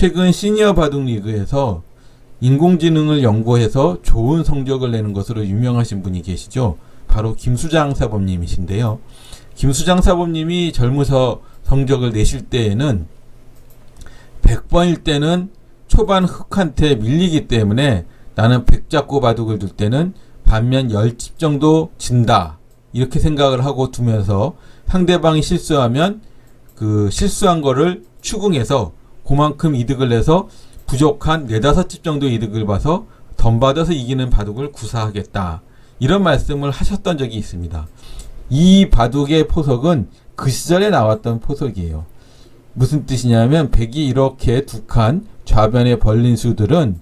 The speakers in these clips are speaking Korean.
최근 시니어 바둑 리그에서 인공지능을 연구해서 좋은 성적을 내는 것으로 유명하신 분이 계시죠. 바로 김수장 사범님이신데요. 김수장 사범님이 젊어서 성적을 내실 때에는 100번일 때는 초반 흑한테 밀리기 때문에 나는 100 잡고 바둑을 둘 때는 반면 10집 정도 진다. 이렇게 생각을 하고 두면서 상대방이 실수하면 그 실수한 거를 추궁해서 그만큼 이득을 내서 부족한 4, 5집 정도 이득을 봐서 덤 받아서 이기는 바둑을 구사하겠다. 이런 말씀을 하셨던 적이 있습니다. 이 바둑의 포석은 그 시절에 나왔던 포석이에요. 무슨 뜻이냐면 백이 이렇게 두 칸 좌변에 벌린 수들은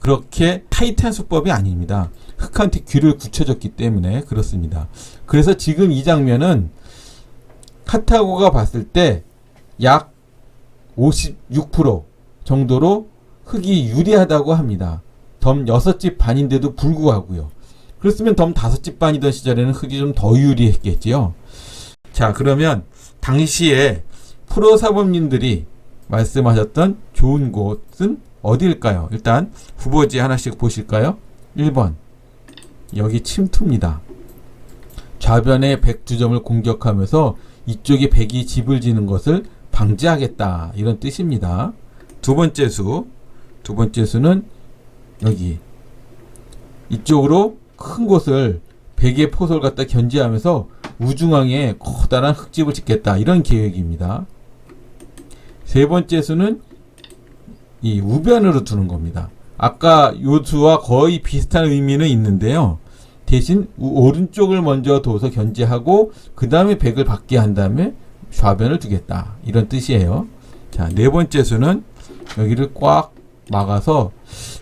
그렇게 타이트한 수법이 아닙니다. 흑한테 귀를 굳혀줬기 때문에 그렇습니다. 그래서 지금 이 장면은 카타고가 봤을 때 약 56% 정도로 흑이 유리하다고 합니다. 덤 6집 반인데도 불구하고요. 그렇으면 덤 5집 반이던 시절에는 흑이 좀 더 유리했겠지요. 자, 그러면 당시에 프로 사범님들이 말씀하셨던 좋은 곳은 어디일까요? 일단 후보지 하나씩 보실까요? 1번. 여기 침투입니다. 좌변에 102점을 공격하면서 이쪽에 100이 집을 지는 것을 방지하겠다. 이런 뜻입니다. 두 번째 수. 두 번째 수는 여기. 이쪽으로 큰 곳을 100의 포솔 갖다 견제하면서 우중앙에 커다란 흙집을 짓겠다. 이런 계획입니다. 세 번째 수는 이 우변으로 두는 겁니다. 아까 요 수와 거의 비슷한 의미는 있는데요. 대신 우- 오른쪽을 먼저 둬서 견제하고 그 다음에 백을 받게 한 다음에 좌변을 두겠다. 이런 뜻이에요. 자, 네 번째 수는 여기를 꽉 막아서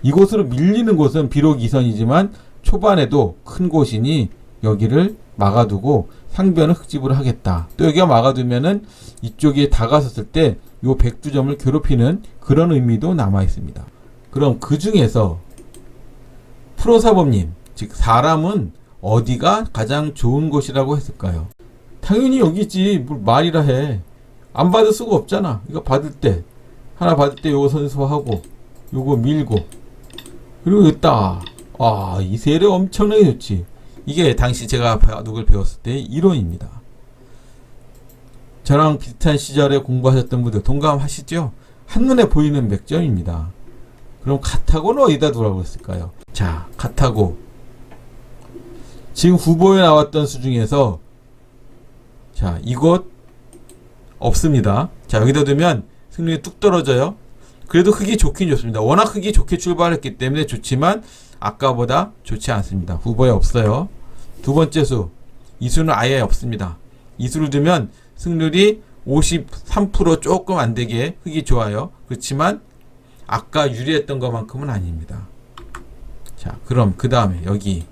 이곳으로 밀리는 곳은 비록 이선이지만 초반에도 큰 곳이니 여기를 막아두고 상변을 흑집으로 하겠다. 또 여기가 막아두면은 이쪽에 다가섰을 때 요 백두점을 괴롭히는 그런 의미도 남아 있습니다. 그럼 그 중에서 프로사범님, 즉 사람은 어디가 가장 좋은 곳이라고 했을까요? 당연히 여기지. 뭘 말이라 해. 안 받을 수가 없잖아. 이거 받을 때 하나 받을 때 요거 선수하고 요거 밀고 그리고 있다. 아, 이 세례 엄청나게 좋지. 이게 당시 제가 바둑을 배웠을 때 이론입니다. 저랑 비슷한 시절에 공부하셨던 분들 동감하시죠? 한눈에 보이는 맥점입니다. 그럼 카타고는 어디다 했을까요? 자, 카타고. 지금 후보에 나왔던 수 중에서 자, 이곳 없습니다. 자, 여기다 두면 승률이 뚝 떨어져요. 그래도 흙이 좋긴 좋습니다. 워낙 흙이 좋게 출발했기 때문에 좋지만 아까보다 좋지 않습니다. 후보에 없어요. 두 번째 수. 이 수는 아예 없습니다. 이 수를 두면 승률이 53% 조금 안 되게 흙이 좋아요. 그렇지만 아까 유리했던 것만큼은 아닙니다. 자, 그럼 그 다음에 여기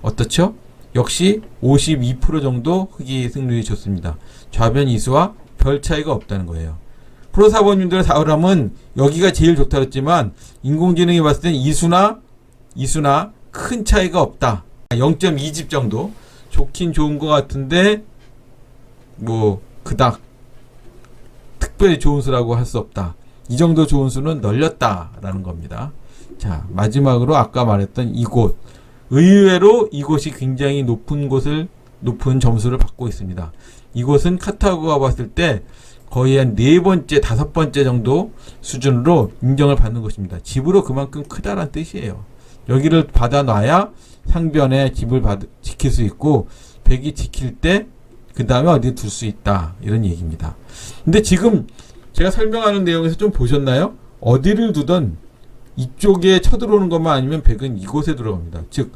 어떻죠? 역시 52% 정도 흙이 승률이 좋습니다. 좌변 이수와 별 차이가 없다는 거예요. 프로 사범님들 사람은 여기가 제일 좋다 그랬지만 인공지능이 봤을 땐 이수나 이수나 큰 차이가 없다. 0.2집 정도 좋긴 좋은 것 같은데 뭐 그닥 특별히 좋은 수라고 할 수 없다. 이 정도 좋은 수는 널렸다라는 겁니다. 자 마지막으로 아까 말했던 이곳 의외로 이곳이 굉장히 높은 곳을 높은 점수를 받고 있습니다. 이곳은 카타고가 봤을 때 거의 한 네 번째, 다섯 번째 정도 수준으로 인정을 받는 곳입니다. 집으로 그만큼 크다란 뜻이에요. 여기를 받아놔야 상변에 집을 받, 지킬 수 있고 백이 지킬 때 그 다음에 어디에 둘수 있다 이런 얘기입니다. 근데 지금 제가 설명하는 내용에서 좀 보셨나요? 어디를 두던 이쪽에 쳐들어오는 것만 아니면 백은 이곳에 들어갑니다. 즉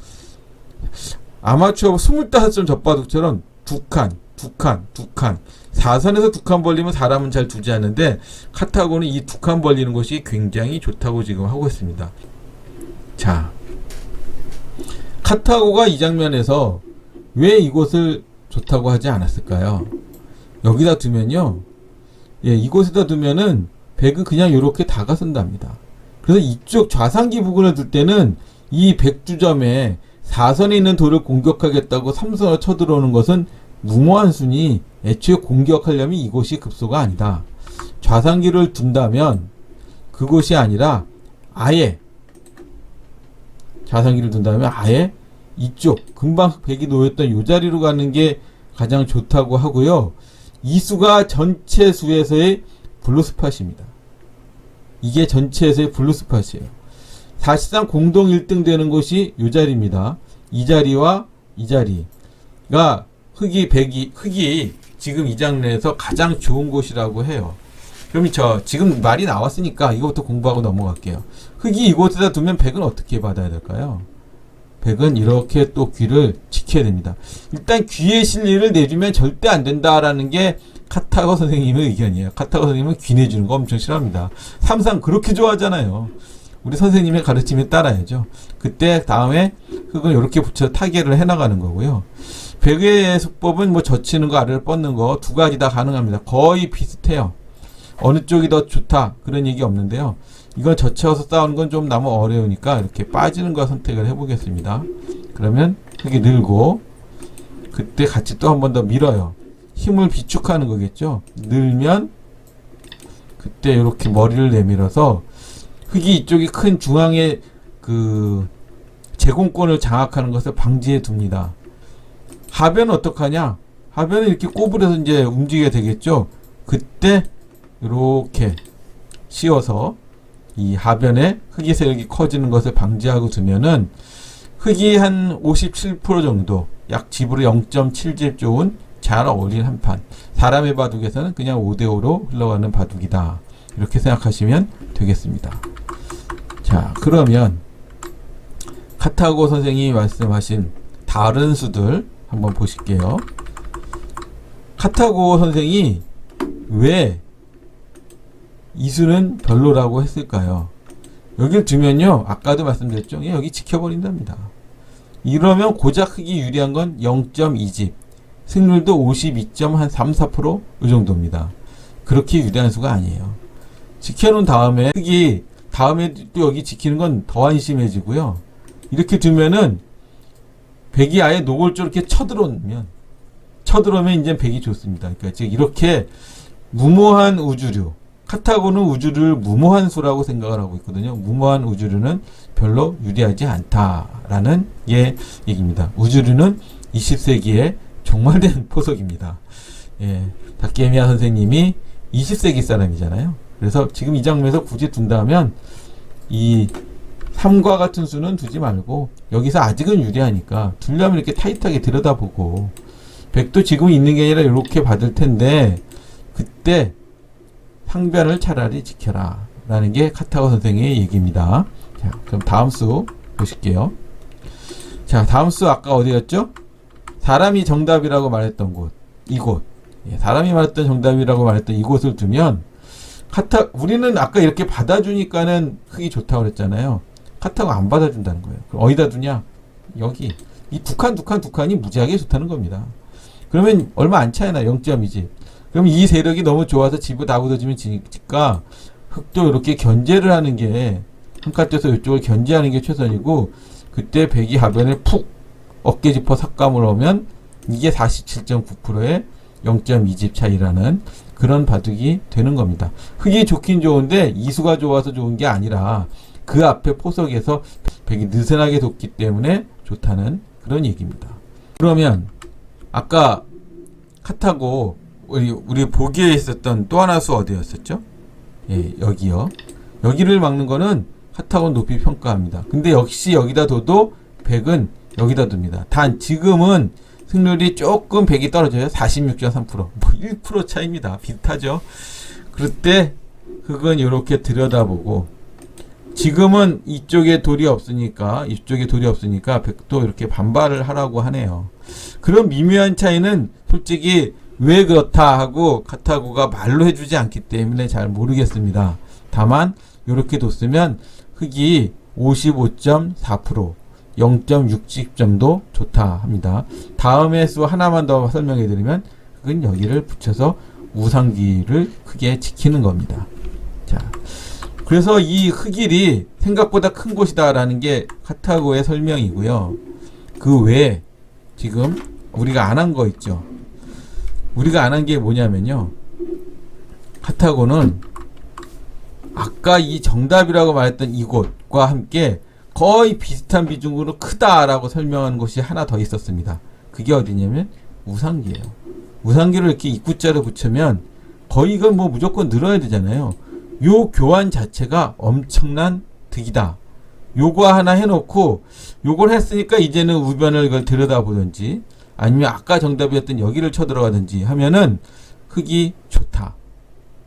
아마추어 25점 젖바둑처럼 두 칸, 두 칸, 두 칸. 4선에서 두 칸 벌리면 사람은 잘 두지 않는데 카타고는 이 두 칸 벌리는 것이 굉장히 좋다고 지금 하고 있습니다. 자, 카타고가 이 장면에서 왜 이곳을 좋다고 하지 않았을까요? 여기다 두면요. 예, 이곳에다 두면은 백은 그냥 이렇게 다가선답니다. 그래서 이쪽 좌상기 부근을 둘 때는 이 백주점에 4선에 있는 돌을 공격하겠다고 3선을 쳐들어오는 것은 무모한 순이 애초에 공격하려면 이곳이 급소가 아니다. 좌상기를 둔다면 그곳이 아니라 아예 자산기를 둔 다음에 아예 이쪽 금방 백이 놓였던 요 자리로 가는 게 가장 좋다고 하고요. 이 수가 전체 수에서의 블루스팟입니다. 이게 전체에서의 블루스팟이에요. 사실상 공동 1등 되는 곳이 이 자리입니다. 이 자리와 이 자리가 흑이 백이 흑이 지금 이 장르에서 가장 좋은 곳이라고 해요. 그럼 저 지금 말이 나왔으니까 이것부터 공부하고 넘어갈게요. 흑이 이곳에다 두면 백은 어떻게 받아야 될까요? 백은 이렇게 또 귀를 지켜야 됩니다. 일단 귀의 실리를 내주면 절대 안 된다라는 게 카타고 선생님의 의견이에요. 카타고 선생님은 귀 내주는 거 엄청 싫어합니다. 삼상 그렇게 좋아하잖아요. 우리 선생님의 가르침에 따라야죠. 그때 다음에 흙은 이렇게 붙여 타개를 해나가는 거고요. 백의 수법은 뭐 젖히는 거 아래를 뻗는 거 두 가지 다 가능합니다. 거의 비슷해요. 어느 쪽이 더 좋다 그런 얘기 없는데요. 이건 젖혀서 싸우는 건 좀 너무 어려우니까 이렇게 빠지는 거 선택을 해보겠습니다. 그러면 흙이 늘고 그때 같이 또 한 번 더 밀어요. 힘을 비축하는 거겠죠. 늘면 그때 이렇게 머리를 내밀어서 흙이 이쪽이 큰 중앙에 그 제공권을 장악하는 것을 방지해 둡니다. 하변은 어떡하냐? 하변은 이렇게 꼬부려서 이제 움직여야 되겠죠. 그때 이렇게 씌워서 이 하변에 흙이 세력이 커지는 것을 방지하고 두면은 흙이 한 57% 정도 약 집으로 0.7집 좋은 잘 어울리는 한 판. 사람의 바둑에서는 그냥 5대5로 흘러가는 바둑이다. 이렇게 생각하시면 되겠습니다. 자, 그러면 카타고 선생님이 말씀하신 다른 수들 한번 보실게요. 카타고 선생이 왜 이수는 별로라고 했을까요? 여길 두면요, 아까도 말씀드렸죠. 예, 여기 지켜버린답니다. 이러면 고작 흑이 유리한 건 0.2집. 승률도 52.3, 4%이 정도입니다. 그렇게 유리한 수가 아니에요. 지켜놓은 다음에 흑이 다음에 또 여기 지키는 건 더 안심해지고요. 이렇게 두면은 백이 아예 노골적으로 이렇게 쳐들어오면 쳐들어오면 이제 백이 좋습니다. 그러니까 즉 이렇게 무모한 우주류 카타고는 우주를 무모한 수라고 생각을 하고 있거든요. 무모한 우주류는 별로 유리하지 않다라는 예 얘기입니다. 우주류는 20세기에 종말된 포석입니다. 예, 다케미야 선생님이 20세기 사람이잖아요. 그래서 지금 이 장면에서 굳이 둔다면 이 3과 같은 수는 두지 말고 여기서 아직은 유리하니까 두려면 이렇게 타이트하게 들여다보고 100도 지금 있는 게 아니라 이렇게 받을 텐데 그때 상변을 차라리 지켜라 라는 게 카타고 선생의 얘기입니다. 자, 그럼 다음 수 보실게요. 자, 다음 수 아까 어디였죠? 사람이 정답이라고 말했던 곳, 이곳. 예, 사람이 말했던 정답이라고 말했던 이곳을 두면 카타 우리는 아까 이렇게 받아주니까는 흙이 좋다고 그랬잖아요. 카타가 안 받아준다는 거예요. 그럼 어디다 두냐? 여기 이 두 칸, 두 칸, 두 칸이 무지하게 좋다는 겁니다. 그러면 얼마 안 차이나 0.2지. 그럼 이 세력이 너무 좋아서 집을 다 굳어지면 지니까 흙도 이렇게 견제를 하는 게 한칸 떼서 이쪽을 견제하는 게 최선이고 그때 백이 하변을 푹 어깨 짚어 삭감을 하면 이게 47.9%의 0.2집 차이라는 그런 바둑이 되는 겁니다. 흙이 좋긴 좋은데 이수가 좋아서 좋은 게 아니라 그 앞에 포석에서 백이 느슨하게 뒀기 때문에 좋다는 그런 얘기입니다. 그러면 아까 카타고 우리, 우리 보기에 있었던 또 하나 수 어디였었죠? 예, 여기요. 여기를 막는 거는 카타고 높이 평가합니다. 근데 역시 여기다 둬도 백은 여기다 둡니다. 단 지금은 승률이 조금 백이 떨어져요. 46.3%. 뭐 1% 차이입니다. 비슷하죠. 그럴 때 흙은 이렇게 들여다보고 지금은 이쪽에 돌이 없으니까 이쪽에 돌이 없으니까 백도 이렇게 반발을 하라고 하네요. 그런 미묘한 차이는 솔직히 왜 그렇다 하고 카타고가 말로 해주지 않기 때문에 잘 모르겠습니다. 다만 이렇게 뒀으면 흙이 55.4% 0.60 정도 좋다 합니다. 다음에 수 하나만 더 설명해 드리면 그건 여기를 붙여서 우상기를 크게 지키는 겁니다. 자, 그래서 이 흑일이 생각보다 큰 곳이다라는 게 카타고의 설명이고요. 그 외에 지금 우리가 안 한 거 있죠. 우리가 안 한 게 뭐냐면요. 카타고는 아까 이 정답이라고 말했던 이곳과 함께 거의 비슷한 비중으로 크다라고 설명한 곳이 하나 더 있었습니다. 그게 어디냐면 우상기예요. 우상기를 이렇게 입구자로 붙이면 거의 이건 뭐 무조건 늘어야 되잖아요. 요 교환 자체가 엄청난 득이다. 요거 하나 해놓고 요걸 했으니까 이제는 우변을 들여다보든지 아니면 아까 정답이었던 여기를 쳐들어가든지 하면은 흙이 좋다.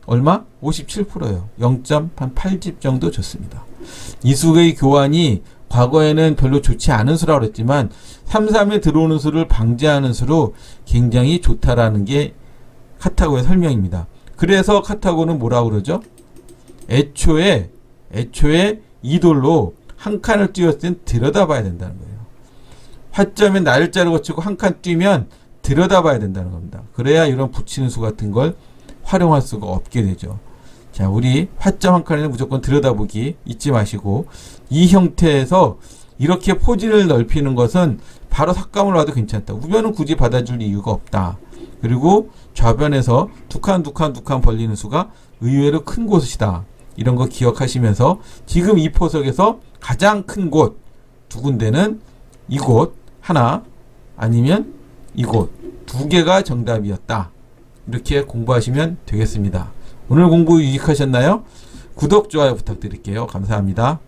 얼마? 57%예요. 0.8집 정도 좋습니다. 이수의 교환이 과거에는 별로 좋지 않은 수라고 그랬지만 3, 3에 들어오는 수를 방지하는 수로 굉장히 좋다라는 게 카타고의 설명입니다. 그래서 카타고는 뭐라고 그러죠? 애초에 애초에 이돌로 한 칸을 띄웠을 땐 들여다봐야 된다는 거예요. 화점에 날짜를 거치고 한 칸 뛰면 들여다봐야 된다는 겁니다. 그래야 이런 붙이는 수 같은 걸 활용할 수가 없게 되죠. 자, 우리 화점 한 칸에는 무조건 들여다보기 잊지 마시고 이 형태에서 이렇게 포진을 넓히는 것은 바로 삭감을 와도 괜찮다. 우변은 굳이 받아줄 이유가 없다. 그리고 좌변에서 두 칸, 두 칸, 두 칸 벌리는 수가 의외로 큰 곳이다. 이런 거 기억하시면서 지금 이 포석에서 가장 큰 곳 두 군데는 이곳 하나 아니면 이곳 두 개가 정답이었다. 이렇게 공부하시면 되겠습니다. 오늘 공부 유익하셨나요? 구독, 좋아요 부탁드릴게요. 감사합니다.